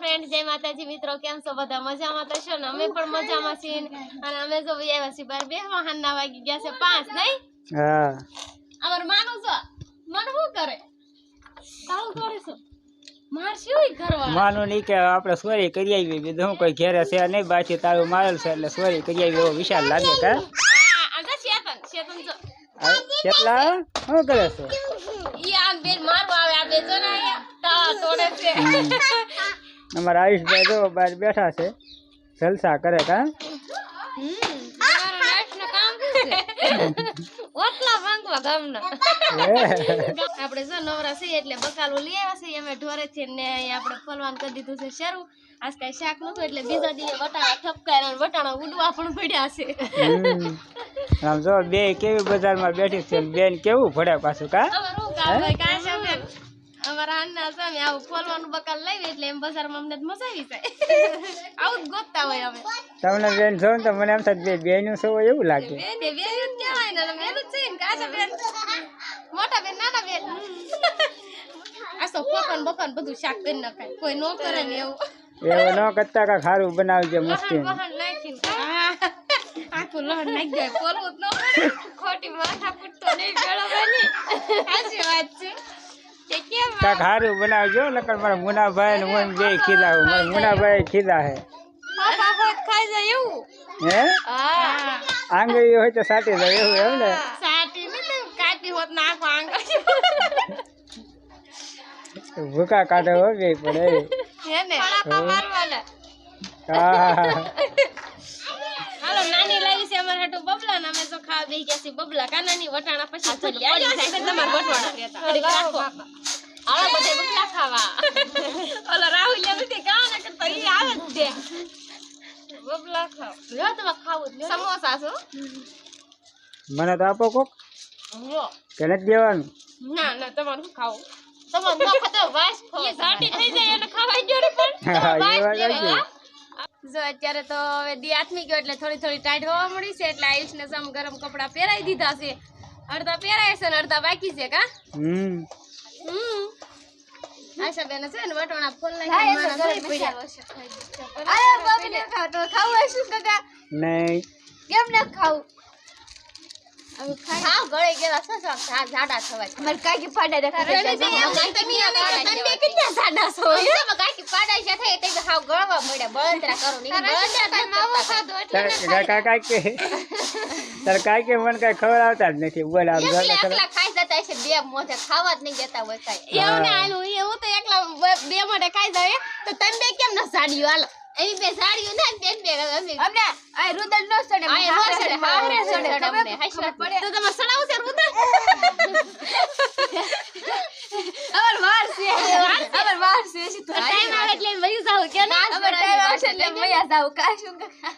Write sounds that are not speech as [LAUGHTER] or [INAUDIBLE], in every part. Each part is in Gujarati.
ફ્રેન્ડ જય માતાજી મિત્રો કેમ છો? બધા મજામાં તો છો ને? અમે પણ મજામાં છીએ. ને. અને અમે જો આવ્યા છીએ બાર. બે વાહનના વાગી ગયા છે પાંચ નહીં? હા. અમાર માનું છો. મન શું કરે? તારું કરે છો. માર શું કરવા માનું નહીં કે આપણે સોરી કરી આવી બીજું હું કોઈ ઘેરે છે નહીં? બાકી તારું મારેલ છે એટલે સોરી કરી આવી એવો વિશાલ લાગે કા આ આગળ શેતન શેતન જો. આ કેટલા? શું કરે છે? ઈ આમ બેન મારવા આવે આ બે જો ને અહીંયા તા તોડે છે. અમારા આયુષભાઈ જો બહાર બેઠા છે. જલસા કરે કા? ઓટલા ભાંગવા ગામના આપણે જો નવરા છીએ એટલે બકાલું લઈ આવ્યા છીએ. અમે છે ને આપણે ફલવાન કરી દીધું છે શરૂ. આજ કાંઈ શાક નતું એટલે બીજા દિવસે વટાણા ઠપકાર્યા અને વટાણા ઉડવા પણ પડ્યા છે. આમ જો બે કેવી બજારમાં બેઠી છે બેન કેવું ભડે પાછું કા? અમારે છે બેન? અન્ના સામે આવું ફોલવાનું બકાલ લાવી એટલે એમ બજારમાં અમને જ મજા આવી જાય. આવું જ ગોતતા હોય અમે. તમને બેન ને તો મને એમ થાય બેનું શું એવું લાગે. બેન બેન જ કહેવાય ને અમે જ છે ને કાચા બેન. મોટા બેન નાના બેન. આસો તો ફોકન બકન બધું શાક કરી ખાય. કોઈ નો કરે ને એવું. એવું ન કરતા કા ખારું બનાવજો મસ્તી આખું લહણ નાખી દે બોલવું જ ન ખોટી માથા પૂટતો નહીં ગળવાની સાચી વાત છે. કે કેમ કાંઈક સારું બનાવજો નકર મારા મુનાભાઈ ને હું બે ખીધા મારા મુનાભાઈ ખીધા હે પાપા હોત ખાઈ જાય એવું હે હા આંગળી હોય તો સાટી જાય એવું એમ ને સાટી ને તો કાપી હોત ને આખો આંગળી ભૂકા કાઢે હો બે પડે હે ને મારવાના હા હાલો નાની લાવી છે અમારે હાટુ બબલા ને અમે તો ખાવા ગયા છે. બબલા કાનાની વટાણા પછી આવી જાય. છે. તમારે વટવાણા રહેતા રાખો. આવા બધે બબલા ખાવા. ઓલો રાહુલ એમ તે ગાવ કરતા ઈ આવે જ છે. બબલા ખાવ. લ્યો તમે ખાવું સમોસા છો મને તો આપો કોક. કે દેવાનું? ના ના તમારું શું ખાવું? તમારું ન ખાતો વાસ ખાવ એ સાટી થઈ જાય એને ખાવા જોડે પણ. વાસ. હા? જો અત્યારે તો હવે દી આથમી ગયો એટલે થોડી થોડી ટાઈટ હોવા મળી છે એટલે આયુષને સમ ગરમ કપડાં પહેરાવી દીધા છે. અડધા પહેરાય છે ને અડધા બાકી છે કા? હમ. હમ. આશા બેન છે ને વટોણા ફૂલ નાખી મારા ઘરે પડ્યા. નહીં. કેમ ન ખાવું? ખાવ ગળે ગયેલા છો છો ઝા- થવાય અમાર કાકી પાડા દેખા તમે કેટલા ઝાડા છો તમે કાકી પાડા છે થઈ તે હાવ ગળવા મળ્યા બળતરા કરો ની બળતરા માવો ખાધો તારે કાંઈ કાંઈ કે તારે કાંઈ કે મને કાંઈ જ નથી. બોલ આમ જો તો ખાઈ જતા છે બે મોઢે ખાવા જ નહીં દેતા હોય કાંઈ. એવું ને આનું એવું તો એકલા બે મોઢે ખાઈ જાય તો તમે બે કેમ ન સાડીઓ હાલો. એવી બે સાડીઓ ના બેન બે અમે અમને આ રુદન નો સડે આ નો સડે હારે સડે તમે હાશવા પડે? તો તમે સડાવ છે રુદન? અમર વાર છે. અમર વાર છે. ટાઈમ આવે એટલે વહી જાવ કે ના? અમર ટાઈમ આવશે એટલે વહી જાવ કા શું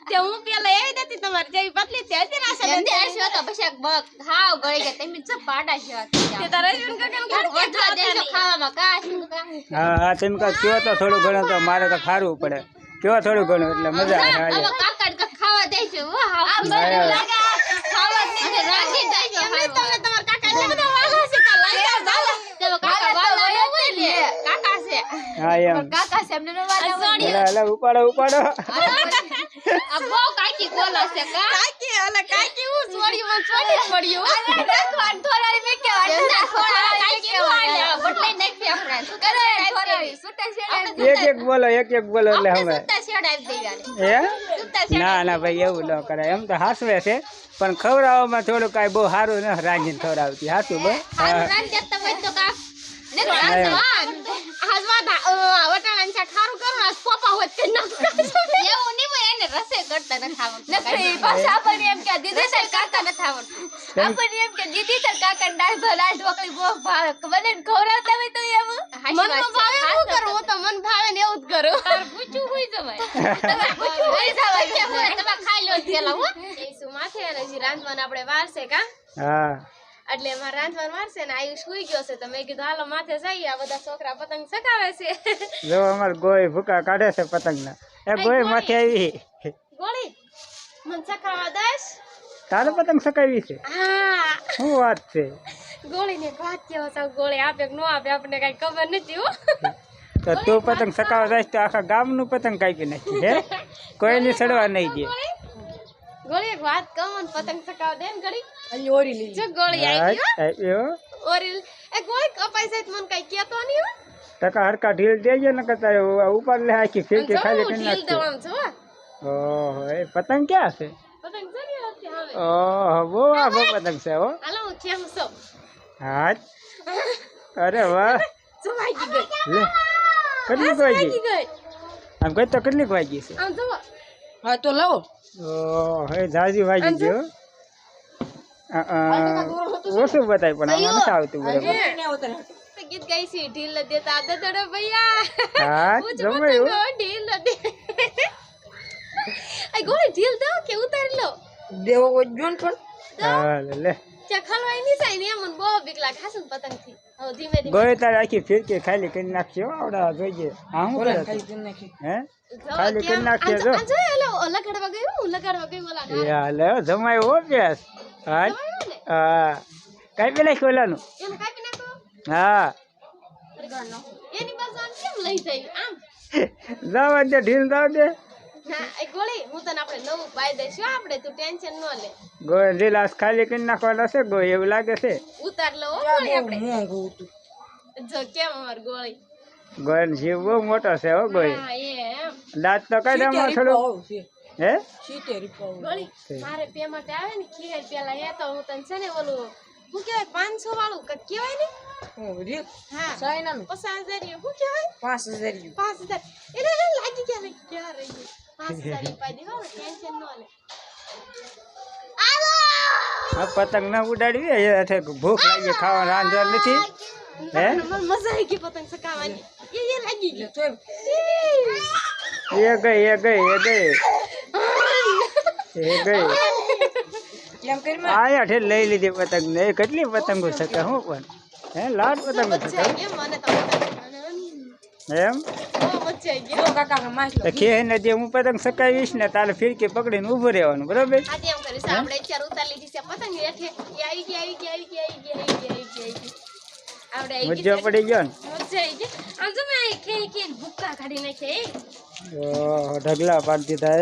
તે હું પેલા એવી હતી તમારે જેવી પતલી તે હતી ના સડે તે આશો તો પછી બક હાવ ગળી ગયા તમે જો પાડા છે તે તારે શું કે દેજો ખાવામાં કા શું કા. હા હા તેમ કા કયો તો થોડું ઘણું તો મારે તો ખારું પડે. કયો થોડું ઘણું એટલે મજા આવે કાકા ખાવા દેજો હો હાવ હા. ખાવા દેજો રાખી દેજો એમને તમે તમારા કાકા બધા વાલા છે કા લાગ્યા જાઓ તો કાકા વાલા હોય ને કાકા છે હા એમ કાકા છે એમને વાલા હોય એટલે ઉપાડો ઉપાડો આ બહુ કાકી બોલે છે કા કાકી અલા કાકી હું છોડી માં છોડી પડ્યો અરે નાખવાન થોડા મે કે કેવા થોડા કાકી વાલે બટલે નાખી આપણે શું કરે એક એક બોલો એક એક બોલો એટલે હવે હે? ના ના ભાઈ એવું ન કરાય. એમ તો હાસવે છે પણ ખવડાવવામાં થોડું કાંઈ બહુ સારું ન રાંધીને ખવડાવતી. હાસું બહુ હાજવા વટાણા શાક ખારું કરો ને હોત કે ના એવું નહીં હોય એને રસે કરતા ન ખાવાનું નથી પાછા આપણને એમ કે દીદી તાર કાકા ન ખાવાનું કેમ? આપણને એમ કે દીદી તાર કાકા દાળ ભલા ઢોકળી બહુ ભાવે મને ખવડાવતા હોય તો એવું મન તો ભાવે હું કરું હું તો મન ભાવે ને એવું જ કરું તાર પૂછું હોઈ જવાય તમે પૂછું હોઈ જવાય કે હું તમે ખાઈ લો પેલા હો એ શું માથે અને હજી રાંધવાના આપણે વાર છે કા હા એટલે એમાં રાંધવાનું વારસે ને આયુષ સુઈ ગયો છે તો મેં કીધું હાલો માથે જઈએ આ બધા છોકરા પતંગ ચગાવે છે જો અમાર ગોય ભૂકા કાઢે છે પતંગના એ ગોય માથે આવી ગોળી? મને સકાવા દઈશ? તારે પતંગ સકાવી છે? હા. શું વાત છે? ગોળી ને વાત છે સૌ ગોળી આપે કે ન આપે આપણે કઈ ખબર નથી હો. તો તું પતંગ સકાવા જાય તો આખા ગામનું પતંગ કાપી નાખી હે? કોઈને સડવા નહીં દે. ગોળી? એક વાત કહું પતંગ સકાવા દે ને ગળી? અલી ઓરી લીધી જો ગોળી આવી આવ્યો ઓરી એ ગોળી કપાઈ જાય મને કઈ કહેતો નહીં હો. ટકા હરકા ઢીલ દેજે ને કરતા ઉપર લે આખી ફેંકે ખાલી કરી નાખજો ઓહો એ પતંગ ક્યાં છે ઓહો બહુ આખો પતંગ છે હો. હાલો હું ત્યાં છું હા અરે વાહ. લે કેટલીક વાગી? આમ કઈ તો કેટલીક વાગી છે? હા તો લાવો. ઓહો એ જાજી વાગી ગયો ઓછું બતાય પણ આમાં નથી આવતું બરાબર. ગીત ગાઈ છે ઢીલ ન દેતા. દડો ભૈયા. હા હું જ જમે પતંગ ઢીલ દે આ ગોળી ઢીલ દો કે ઉતારી લો. દેવો કોઈ જોન પણ. હા લે ત્યાં ખલવાય નહીં જાય ને એમ બહુ બીક લાગે. હાસુ પતંગથી હવે ધીમે ધીમે. ગોળે તારે આખી ફીરકી ખાલી કરી નાખજો આવડા જોઈએ આ શું કરે ખાલી કરી નાખી. હે? ખાલી કરી નાખજે આ જો. આ જો એલો લગાડવા ગયું લગાડવા ગયું ઓલા એ હાલે જમાય હો પ્યાસ હા. હા કાંઈ પેલા ખોલાનું નાખો? હા. એની બાજુ આમ કેમ લઈ જાય? આમ. [LAUGHS] જવા દે ઢીલ જાવ દે. ગોળી. હું તને આપણે નવું પાઈ દઈશું. આપણે તું ટેન્શન ન લે. ગોળ લીલાસ ખાલી કરી નાખવાનો છે ગોળ એવું લાગે છે. ઉતાર લો ગોળી આપણે. મોંઘું હતું. જો કેમ અમાર ગોળી? ગોળ જીવ બહુ મોટો છે હો ગોળ. હા દાંત તો કઈ આમાં થોડું હે? મારે પેમેન્ટ આવે ને ખીર પેલા. એ તો હું તને છે ને ઓલું શું કહેવાય પાંચસો વાળું કંઈક કહેવાય ને? હું રીત હા. સાઈના મે પચાસ હજારનું કહેવાય? પાંચ હજાર પાંચ હજાર. એને એને લાગી ગયા લાગી ગયા રહી પાંચ હજાર ઈ હો ટેન્શન ન લે. આ પતંગ ના ઉડાડવી એ હાથે ભૂખ લાગી ખાવા રાંધવા નથી. હે? મજા આવી ગઈ પતંગ ચકાવવાની એ એ લાગી ગઈ તો એ ગઈ એ ગઈ એ ગઈ એ ગઈ. એમ કરી માં આયા ઠેર લઈ લીધી પતંગ ને. કેટલી પતંગો શકે હું પણ? હે લાડ પતંગો શકે. એમ કે હું સકાવીશ ને તારે ફિરકી પકડીને ઊભું રહેવાનું બરોબર? મજો પડી ગયો ને? ઢગલા પાડી દીધા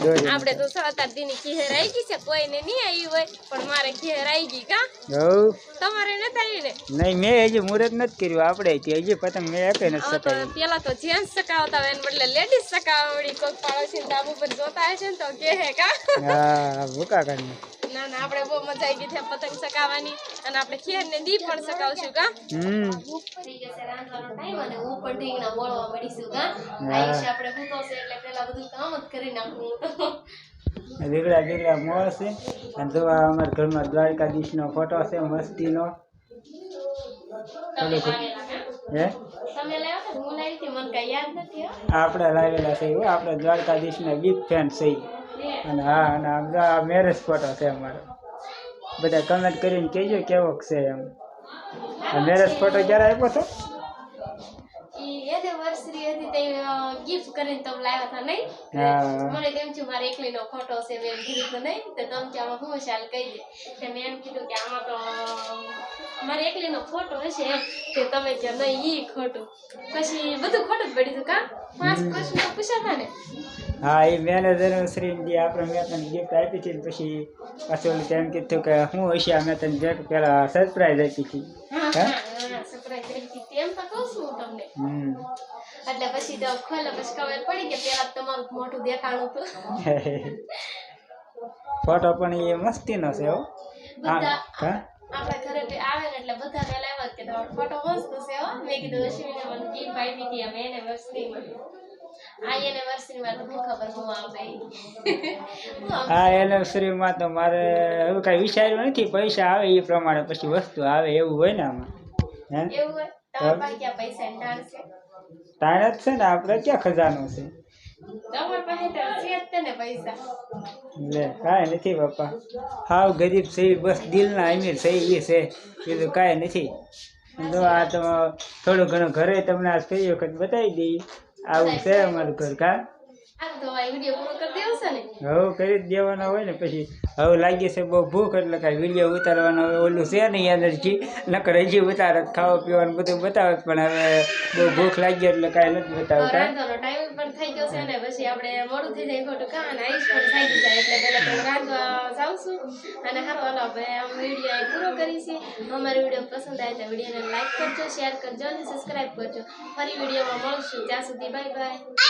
આપણે તો સાત આઠ દિન ખીહેર આવી ગઈ છે કોઈને નહીં આવી હોય પણ મારે ખીહેર આવી ગઈ કા હવ તમારે નથી આવી ને નહીં મેં હજી મુહૂર્ત નથી કર્યું આપણે તે હજી પતંગ મેં એકે નથી હવે તો સકાવી પેલા તો જેન્ટ્સ સકાવતા હોય એને બદલે લેડીઝ સકાવડી કોઈક પાડોશી ધાબુ પર જોતા હશે ને તો કે હે કા હા ભૂકા કાઢી ના ના આપણે બહુ મજા આવી ગઈ છે પતંગ સકાવવાની અને આપણે ખેર ને દી પણ સકાવશું કા હમ થઈ જશે રાંધવાનો ટાઈમ અને હું પણ ઢીંગણા બોળવા મળીશું કા હા. આયુષ આપણે ભૂતો છે એટલે પેલા બધું કામ જ કરી નાખું હું તો [LAUGHS] દીકરા દીકરા મોર છે. અને જો આ અમારા ઘરમાં દ્વારકાધીશનો ફોટો છે મસ્તીનો. હે? હતા? હતી. આપણે લાવેલા છે એવું આપણે દ્વારકાધીશના બિગ ફેન છે અને હા અને આમ જો આ મેરેજ ફોટો છે અમારો. બધા કમેન્ટ કરીને કહેજો કેવો છે એમ. મેરેજ ફોટો ક્યારે આપ્યો છો? ઈ anniversary હતી તે ગિફ્ટ કરીને તમે લાવ્યા હતા નહીં? મને તેમ છું મારે એકલીનો ફોટો છે મેં કીધું તો નહીં? તો તમે કે આમાં હું ચાલ કહી દે. તો મેં એમ કીધું કે આમાં તો મારે એકલીનો ફોટો હશે કે તમે કે નહીં ઈ ખોટું. પછી બધું ખોટું જ પડી હતું કા? પાંચ પ્રશ્નો પૂછ્યા ને? હા એ મેનેજર શ્રી જે આપણે મેં તને ગિફ્ટ આપી હતી પછી પાછું તેમ કીધું કે હું હશે અમે તને પેલા સરપ્રાઈઝ આપી હતી. હા હે? હા સરપ્રાઈઝ કરી હતી તેમ તો કહું છું હું તમને હમ એટલે પછી તો ખોલે પછી ખબર પડી કે પેલા તમારું મોટું દેખાણું હતું. [LAUGHS] ફોટો પણ એ મસ્તીનો છે હો. હા બધા આપણા ઘરે આવે ને એટલે બધા પેલા એમ કે તમારો ફોટો મસ્ત છે હો. મેં કીધું અશ્વિને મને ગીફ્ટ આપી હતી અમે એને વર્ષનીમાં આ તો હું ખબર હું આવશે હું આવશે. આ એનિવર્સરીમાં તો મારે એવું કાંઈ વિચાર્યું નથી પૈસા આવે એ પ્રમાણે પછી વસ્તુ આવે એવું હોય ને આમાં. હે? તાણે જ છે ને આપણે ક્યાં ખજાનો છે? લે કાંઈ નથી બાપા હાવ ગરીબ છે બસ દિલના અમીર છે એ છે. બીજું કાંઈ નથી. જો આ તમે થોડું ઘણું ઘરે તમને આ કઈ વખત બતાવી દઈએ આવું છે અમારું ઘર કા? કરી છે હવે કરી જ દેવાના હોય ને પછી હવે લાગી છે બહુ ભૂખ એટલે કાંઈ વીડિયો ઉતારવાનો હવે ઓલું છે નહીં એનર્જી. નકર હજી ઉતારે ખાવા પીવાનું બધું બતાવે પણ હવે બહુ ભૂખ લાગી એટલે કાંઈ નથી બતાવતા. ટાઈમ પણ થઈ ગયો છે ને પછી આપણે મોડું થઈ જાય ખોટું કાં અને આઈસ પણ થઈ જાય એટલે પહેલા તો રાંધવા જાવશું અને હારો હાલો આપણે આમ વીડિયો પૂરો કરીશું અમારો વીડિયો પસંદ આવે તો વિડીયોને લાઈક કરજો શેર કરજો અને સબસ્ક્રાઈબ કરજો. ફરી વિડીયોમાં મળશું. ત્યાં સુધી બાય બાય